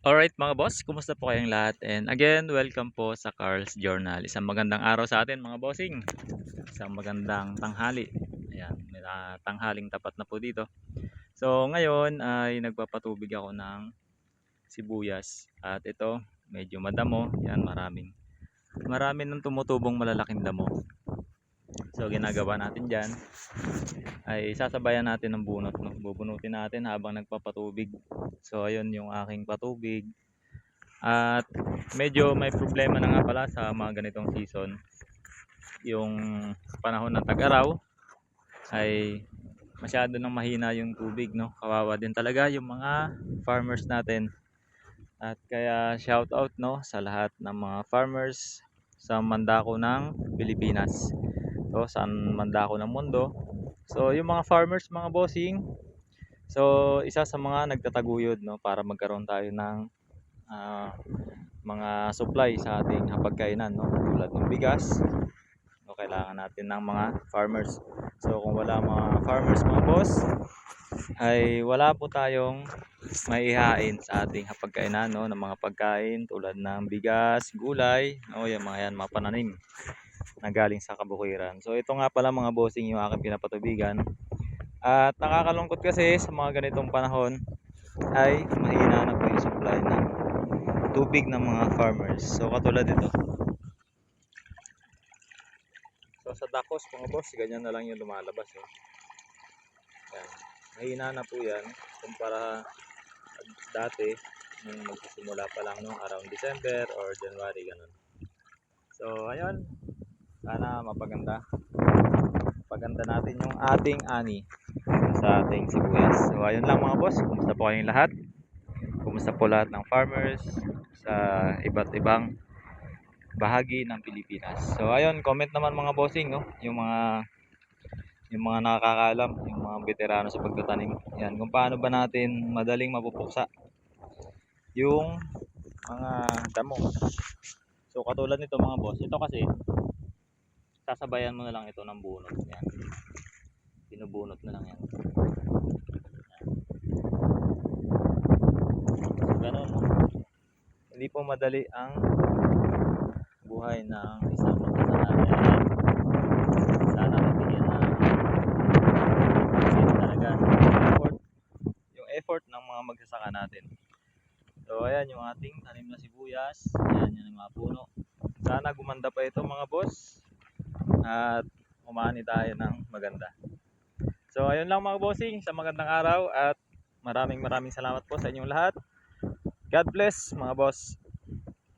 Alright mga boss, kumusta po kayong lahat? And again, welcome po sa Carl's Journal. Isang magandang araw sa atin mga bossing. Isang magandang tanghali. Ayan, may ah, tanghaling tapat na po dito. So ngayon ay nagpapatubig ako ng sibuyas. At ito, medyo madamo. Yan, maraming. Marami nang tumutubong malalaking damo. So ginagawa natin dyan ay sasabayan natin ng bunot. No? Bubunutin natin habang nagpapatubig. So ayun yung aking patubig. At medyo may problema na nga pala sa mga ganitong season. Yung panahon ng tag-araw ay masyado nang mahina yung tubig, no? Kawawa din talaga yung mga farmers natin. At kaya shout out no sa lahat ng mga farmers sa mandako ng Pilipinas. So sa mandako ng mundo. So yung mga farmers, mga bossing, So, isa sa mga nagtataguyod no para magkaroon tayo ng ah, mga supply sa ating hapagkainan no tulad ng bigas. No, kailangan natin ng mga farmers. So, kung wala mga farmers mga boss, ay wala po tayong maihain sa ating hapagkainan no ng mga pagkain tulad ng bigas, gulay, no yung mga yan, mga pananim na galing sa kabukiran. So, ito nga pala mga bossing yung aking pinapatubigan. At nakakalungkot kasi sa mga ganitong panahon ay mahina na po yung supply ng tubig ng mga farmers. So katulad ito. So sa dakos mga boss, ganyan na lang yung lumalabas. Eh. Yan. Mahina na po yan kumpara dati nung magsisimula pa lang nung around December or January ganun. So ayun, sana mapaganda. Paganda natin yung ating ani sa ating sibuyas. So ayun lang mga boss, kumusta po kayong lahat? Kumusta po lahat ng farmers sa iba't ibang bahagi ng Pilipinas. So ayun, comment naman mga bossing, no? Yung mga yung mga nakakaalam, yung mga veterano sa pagtatanim. Yan, kung paano ba natin madaling mapupuksa yung mga damo. So katulad nito mga boss, ito kasi sasabayan mo na lang ito ng bunot. Yan. Binubunot na lang yan. So, ganun. Hindi po madali ang buhay ng isang magsasaka. Kaya sana mabigyan na kasi talaga yung effort, yung effort ng mga magsasaka natin. So ayan yung ating tanim na sibuyas. Ayan yung mga puno. Sana gumanda pa ito mga boss. At umani tayo ng maganda. So ayun lang mga bossing, sa magandang araw at maraming maraming salamat po sa inyong lahat. God bless mga boss.